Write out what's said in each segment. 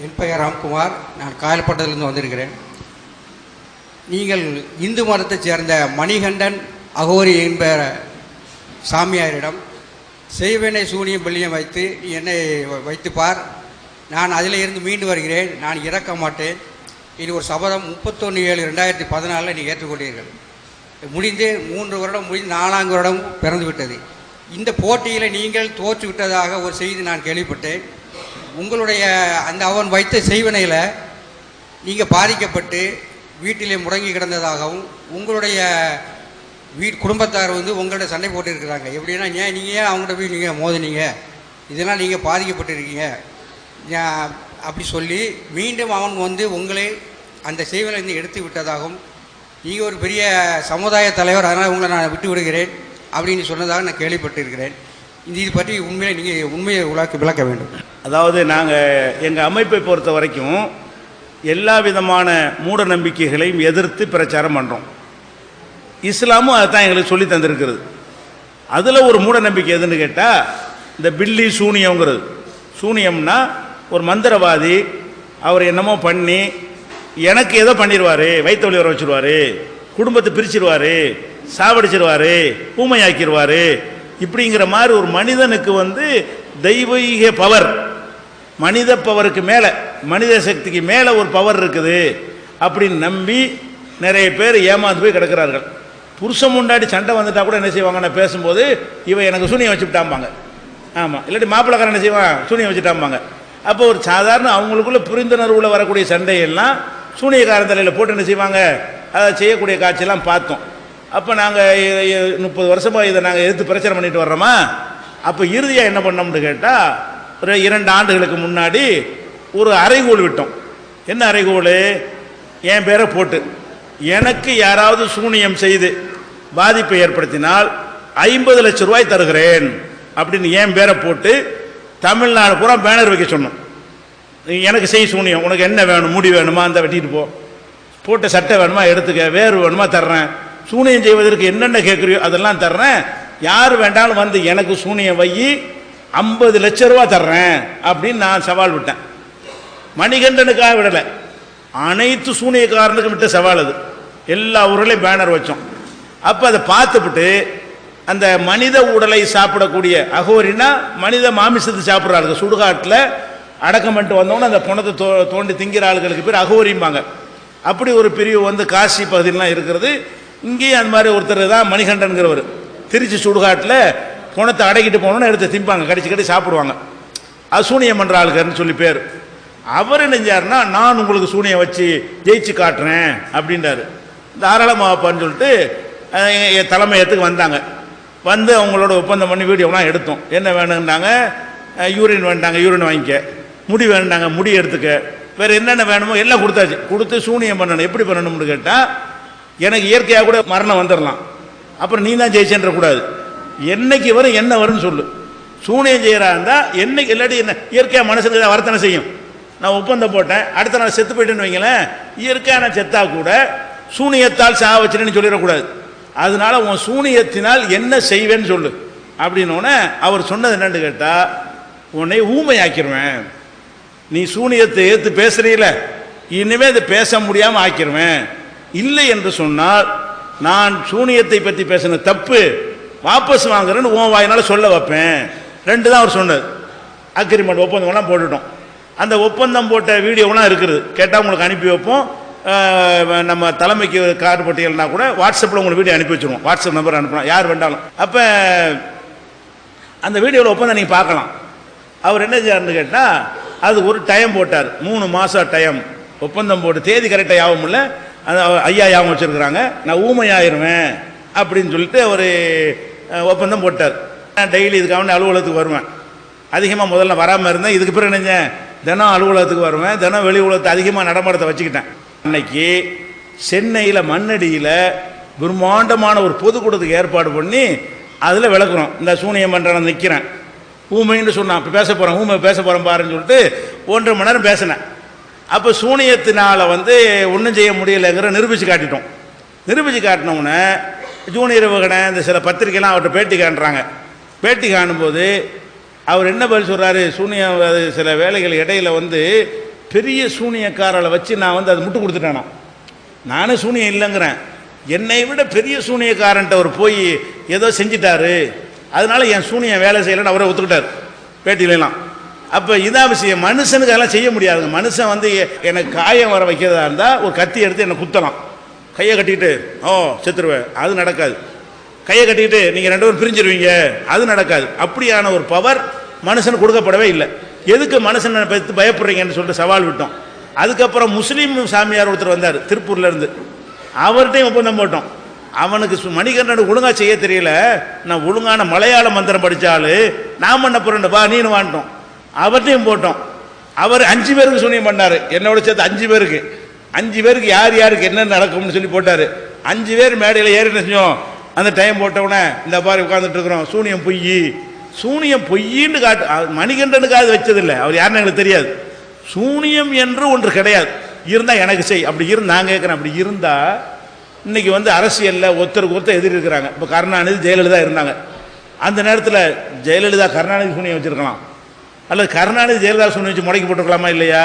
என் பெயர் ராம்குமார் நான் காயல்பட்டத்திலிருந்து வந்திருக்கிறேன். நீங்கள் இந்து மதத்தைச் சேர்ந்த மணிகண்டன் அகோரி என்ப சாமியாரிடம் செய்வனை சூனியம் பள்ளியம் வைத்து நீ என்னை வ- வைத்து பார். நான் அதில் இருந்து மீண்டு வருகிறேன். நான் இறக்க மாட்டேன். இது ஒரு சபதம் முப்பத்தொன்று ஏழு ரெண்டாயிரத்தி பதினாலில் நீ ஏற்றுக்கொண்டீர்கள். முடிந்து மூன்று வருடம் முடிந்து நான்கு வருடம் பிறந்து விட்டது இந்த போட்டியில் நீங்கள் தோற்று விட்டதாக ஒரு செய்தி நான் கேள்விப்பட்டேன். உங்களுடைய அந்த அவன் வைத்த செய்வனையில் நீங்கள் பாதிக்கப்பட்டு வீட்டிலே முடங்கி கிடந்ததாகவும் உங்களுடைய வீட் குடும்பத்தார் வந்து உங்கள்ட்ட சண்டை போட்டுருக்குறாங்க எப்படின்னா ஏன் நீங்கள் ஏன் அவங்கள்ட்ட போய் நீங்கள் மோதினீங்க? இதெல்லாம் நீங்கள் பாதிக்கப்பட்டிருக்கீங்க. அப்படி சொல்லி மீண்டும் அவன் வந்து உங்களை அந்த செய்வனிலிருந்து எடுத்து விட்டதாகவும் நீங்கள் ஒரு பெரிய சமுதாய தலைவர் அதனால் உங்களை நான் விட்டு விடுகிறேன் அப்படின்னு சொன்னதாக நான் கேள்விப்பட்டிருக்கிறேன். இந்த இது பற்றி உண்மையை நீங்கள் உண்மையை விளக்க விளக்க வேண்டும். அதாவது நாங்கள் எங்கள் அமைப்பை பொறுத்த வரைக்கும் எல்லா விதமான மூட நம்பிக்கைகளையும் எதிர்த்து பிரச்சாரம் பண்ணுறோம் இஸ்லாமும் அதை தான் எங்களுக்கு சொல்லி தந்திருக்கிறது. அதில் ஒரு மூட நம்பிக்கை எதுன்னு கேட்டால் இந்த பில்லி சூனியங்கிறது சூனியம்னா ஒரு மந்திரவாதி அவர் என்னமோ பண்ணி எனக்கு ஏதோ பண்ணிடுவார் வயிற்று வழி வர வச்சுருவார் குடும்பத்தை பிரிச்சிருவார் சாவடிச்சிருவார் ஊமையாக்கிடுவார் இப்படிங்கிற மாதிரி ஒரு மனிதனுக்கு வந்து தெய்வீக பவர் மனித பவருக்கு மேலே மனித சக்திக்கு மேலே ஒரு பவர் இருக்குது அப்படின்னு நம்பி நிறைய பேர் ஏமாந்து போய் கிடக்கிறார்கள். புருஷன் முண்டாடி சண்டை வந்துட்டா கூட என்ன செய்வாங்கன்னா பேசும்போது இவன் எனக்கு சூனியம் வச்சுட்டாம்பாங்க ஆமாம் இல்லாட்டி மாப்பிளக்காரன் என்ன செய்வான்? சூனியம் வச்சுட்டாம்பாங்க அப்போ ஒரு சாதாரண அவங்களுக்குள்ள புரிந்துணர்வில் வரக்கூடிய சண்டையெல்லாம் சூனியக்காரன் தலையில் போட்டு என்ன செய்வாங்க? அதை செய்யக்கூடிய காட்சியெல்லாம் பார்த்தோம். அப்போ நாங்கள் முப்பது வருஷமாக இதை நாங்கள் எதிர்த்து பிரச்சனை பண்ணிட்டு வர்றோமா? அப்போ இறுதியாக என்ன பண்ணோம்னு கேட்டால் ஒரு இரண்டு ஆண்டுகளுக்கு முன்னாடி ஒரு அறைகோல் விட்டோம். என்ன அறைகோல்? என் பேரை போட்டு. எனக்கு யாராவது சூனியம் செய்து பாதிப்பை ஏற்படுத்தினால் ஐம்பது லட்சம் ரூபாய் தருகிறேன் அப்படின்னு என் பேரை போட்டு தமிழ்நாடு பூரா பேனர் வைக்க சொன்னோம். எனக்கு செய் சூனியம் உனக்கு என்ன வேணும் முடி வேணுமா? அந்த வெட்டிட்டு போ. போட்ட சட்டை வேணுமா? எடுத்துக்க. வேறு வேணுமா? தர்றேன். சூனியம் செய்வதற்கு என்னென்ன கேட்குறியோ அதெல்லாம் தர்றேன். யார் வேண்டாலும் வந்து எனக்கு சூனியம் வை ஐம்பது லட்ச ரூபா தர்றேன் அப்படின்னு நான் சவால் விட்டேன். மணிகண்டனுக்காக விடலை. அனைத்து சூனியக்காரனுக்கும் விட்ட சவால் அது. எல்லா ஊர்லையும் பேனர் வச்சோம். அப்போ அதை பார்த்துவிட்டு அந்த மனித உடலை சாப்பிடக்கூடிய அகோரினா மனித மாமிசத்தை சாப்பிட்ற ஆளுங்க. சுடுகாட்டில் அடக்கம் பண்ணிட்டு வந்தோன்னே அந்த பணத்தை தோ தோண்டி திங்கிற ஆளுகளுக்கு பேர் அகோரிம்பாங்க. அப்படி ஒரு பிரிவு வந்து காசி பகுதியிலாம் இருக்கிறது. இங்கேயும் அந்த மாதிரி ஒருத்தர் தான் மணிகண்டன்கிறவர். திருச்சி சுடுகாட்டில் பணத்தை அடக்கிட்டு போனோன்னு எடுத்து திம்பாங்க கடிச்சு கடிச்சு சாப்பிடுவாங்க. அது சூனியம் பண்ணுற ஆளுக்காருன்னு சொல்லி பேர். அவர் என்ன செஞ்சாருன்னா நான் உங்களுக்கு சூனியம் வச்சு ஜெயிச்சு காட்டுறேன் அப்படின்றாரு. தாராளமாகப்பான்னு சொல்லிட்டு என் தலைமையத்துக்கு வந்தாங்க. வந்து அவங்களோட ஒப்பந்தம் பண்ணி வீடியோலாம் எடுத்தோம். என்ன வேணும்னாங்க யூரின் வேண்டாங்க யூரின் வாங்கிக்க. முடி வேண்டாங்க முடி எடுத்துக்க. வேறு என்னென்ன வேணுமோ எல்லாம் கொடுத்தாச்சு. கொடுத்து சூனியம் பண்ணணும். எப்படி பண்ணணும்னு கேட்டால் எனக்கு இயற்கையாக கூட மரணம் வந்துடலாம் அப்புறம் நீ தான் ஜெயிச்சேன்ற கூடாது. என்னைக்கு வரும் என்ன வரும்னு சொல்லு. சூனியம் செய்கிறா இருந்தால் என்னைக்கு இல்லாட்டி என்ன இயற்கையாக மனசுக்கு தான் வர்த்தனை செய்யும். நான் ஒப்பந்தம் போட்டேன் அடுத்த நாள் செத்து போயிட்டேன்னு வைங்களேன் இயற்கையாக நான் செத்தா கூட சூனியத்தால் சாக வச்சிருன்னு சொல்லிடக்கூடாது. அதனால உன் சூனியத்தினால் என்ன செய்வேன்னு சொல்லு. அப்படின்னோடனே அவர் சொன்னது என்னன்னு கேட்டால் உன்னை ஊமையாக்கிடுவேன் நீ சூனியத்தை ஏற்று பேசுறீல இனிமேல் இதை பேச முடியாமல் ஆக்கிடுவேன் இல்லை என்று சொன்னால் நான் சூனியத்தை பற்றி பேசின தப்பு வாபஸ் வாங்குறேன்னு ஓ வாயினால் சொல்ல வைப்பேன். ரெண்டு தான் அவர் சொன்னது அக்ரிமெண்ட் ஒப்பந்தம்லாம் போட்டுட்டோம். அந்த ஒப்பந்தம் போட்ட வீடியோலாம் இருக்குது. கேட்டால் உங்களுக்கு அனுப்பி வைப்போம். நம்ம தலைமைக்கு கார்டு பட்டியல்னா கூட வாட்ஸ்அப்பில் உங்களுக்கு வீடியோ அனுப்பி வச்சுருவோம். வாட்ஸ்அப் நம்பர் அனுப்பலாம் யார் வேண்டாலும். அப்போ அந்த வீடியோவில் ஒப்பந்தம் நீங்கள் பார்க்கலாம். அவர் என்ன செய்யாருன்னு கேட்டால் அது ஒரு டைம் போட்டார். மூணு மாதம் டைம் ஒப்பந்தம் போட்டு தேதி கரெக்டாக யாவும் இல்லை. அது ஐயா யாவும் வச்சுருக்குறாங்க. நான் ஊமையாயிருவேன் அப்படின்னு சொல்லிட்டு அவர் ஒப்பந்தம் போட்டார். நான் டெய்லி இதுக்காக அலுவலகத்துக்கு வருவேன். அதிகமாக முதல்ல வராமல் இருந்தேன். இதுக்கு பிறகு நினைஞ்சேன் தினம் அலுவலகத்துக்கு வருவேன். தினம் வெளி உலகத்தை அதிகமாக நடமாடத்தை வச்சுக்கிட்டேன். அன்னைக்கு சென்னையில் மண்ணடியில் பிரம்மாண்டமான ஒரு பொதுக்கூட்டத்துக்கு ஏற்பாடு பண்ணி அதில் விளக்குறோம். இந்த சூனியம் பண்ணுறேன் நிற்கிறேன் ஊமைன்னு சொன்னான். இப்போ பேச போகிறேன் ஊமை பேச போகிறேன் பாருன்னு சொல்லிட்டு ஒன்றரை மணி நேரம் பேசினேன். அப்போ சூனியத்தினால் வந்து ஒன்றும் செய்ய முடியலைங்கிற நிரூபித்து காட்டிட்டோம். நிரூபித்து காட்டினவுடனே ஜூனியர் வகனை இந்த சில பத்திரிக்கைலாம் அவர்கிட்ட பேட்டி காண்றாங்க. பேட்டி காணும்போது அவர் என்ன பதில் சொல்கிறாரு சூனியம் அது சில வேலைகள் இடையில வந்து பெரிய சூனியக்காரரை வச்சு நான் வந்து அதை முட்டு கொடுத்துட்டேனா? நானும் சூனியம் இல்லைங்கிறேன். என்னை விட பெரிய சூனியக்காரன்ட்ட அவர் போய் ஏதோ செஞ்சிட்டாரு. அதனால என் சூனியம் வேலை செய்யலைன்னு அவரை ஒத்துக்கிட்டார். பேட்டியிலலாம். அப்போ இதான் விஷயம் மனுஷனுக்கு அதெல்லாம் செய்ய முடியாதுங்க மனுஷன் வந்து எனக்கு காயம் வர வைக்கிறதா இருந்தால் ஒரு கத்தி எடுத்து என்னை குத்தலாம். கையை கட்டிக்கிட்டு ஓ செத்துருவேன். அது நடக்காது. கையை கட்டிக்கிட்டு நீங்கள் ரெண்டு பேரும் பிரிஞ்சிருவீங்க. அது நடக்காது. அப்படியான ஒரு பவர் மனுஷனுக்கு கொடுக்கப்படவே இல்லை. எதுக்கு மனுஷனை பற்றி பயப்படுறீங்கன்னு சொல்லிட்டு சவால் விட்டோம். அதுக்கப்புறம் முஸ்லீம் சாமியார் ஒருத்தர் வந்தார் திருப்பூர்லேருந்து அவர்கிட்டையும் ஒப்பந்தம் போட்டோம். அவனுக்கு மணிகண்டன் ஒழுங்காக செய்ய தெரியல. நான் ஒழுங்கான மலையாள மந்திரம் படித்தாலும் நான் பண்ண போறேன் பா நீனு வாண்டோம் அவர்கிட்டையும் போட்டோம். அவர் அஞ்சு பேருக்கு சூனியம் பண்ணாரு. என்னோட சேர்த்து அஞ்சு பேருக்கு. அஞ்சு பேருக்கு யார் யாருக்கு என்ன நடக்கும்னு சொல்லி போட்டாரு. அஞ்சு பேர் மேடையில் ஏறி செஞ்சோம்? அந்த டைம் போட்டவுடனே இந்த மாதிரி உட்காந்துட்டு இருக்கிறோம். சூனியம் பொய் சூனியம் பொய்ன்னு காட்டு அ- மணிகண்டனுக்கு அது வச்சதில்லை. அவர் யாருன்னு எங்களுக்கு தெரியாது. சூனியம் என்று ஒன்று கிடையாது. இருந்தால் எனக்கு செய். அப்படி இருந்து நான் கேட்குறேன். அப்படி இருந்தா இன்னைக்கு வந்து அரசியலில் ஒருத்தருக்கு ஒருத்தர் எதிரி இருக்கிறாங்க. இப்போ கருணாநிதி ஜெயலலிதா இருந்தாங்க. அந்த நேரத்தில் ஜெயலலிதா கருணாநிதி சூனியம் வச்சிருக்கலாம். அல்லது கருணாநிதி ஜெயலலிதா சூனியம் வச்சு முடக்கி போட்டுக்கலாமா இல்லையா?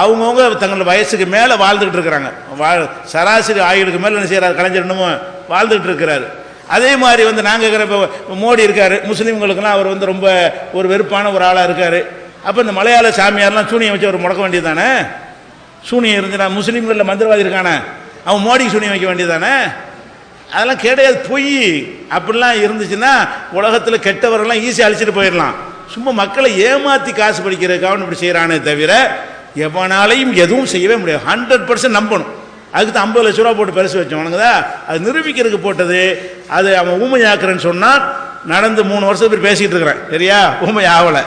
அவங்கவுங்க தங்களோட வயசுக்கு மேலே வாழ்ந்துகிட்டு இருக்கிறாங்க. வாழ் சராசரி ஆயுளுக்கு மேலே என்ன செய்கிறார் கலைஞர் இன்னமும் வாழ்ந்துகிட்டு இருக்கிறாரு. அதே மாதிரி வந்து நாங்கள் இருக்கிற இப்போ மோடி இருக்கார் முஸ்லீம்களுக்கெல்லாம் அவர் வந்து ரொம்ப ஒரு வெறுப்பான ஒரு ஆளாக இருக்கார். அப்போ இந்த மலையாள சாமியார்லாம் சூனியம் வச்சு அவர் முடக்க வேண்டியது தானே சூனியம் இருந்துனா முஸ்லீம்களில் மந்திரவாதி இருக்கானே? அவன் மோடிக்கு சூனியம் வைக்க வேண்டியது தானே அதெல்லாம் கிடையாது பொய். அப்படிலாம் இருந்துச்சுன்னா உலகத்தில் கெட்டவரெல்லாம் ஈஸியாக அழிச்சிட்டு போயிடலாம். சும்மா மக்களை ஏமாற்றி காசு படிக்கிறதுக்காக இப்படி செய்கிறானே தவிர எவனாலையும் எதுவும் செய்யவே முடியாது. ஹண்ட்ரட் பர்சன்ட் நம்பணும். அதுக்கு தான் ஐம்பது லட்ச ரூபா போட்டு பரிசு வச்சவனுங்கதா அது நிரூபிக்கிறதுக்கு போட்டது. அது அவன் ஊமையாக்குறேன்னு சொன்னால் நடந்து மூணு வருஷத்துக்கு பேசிகிட்டு இருக்கிறேன். சரியா? ஊமை ஆகலை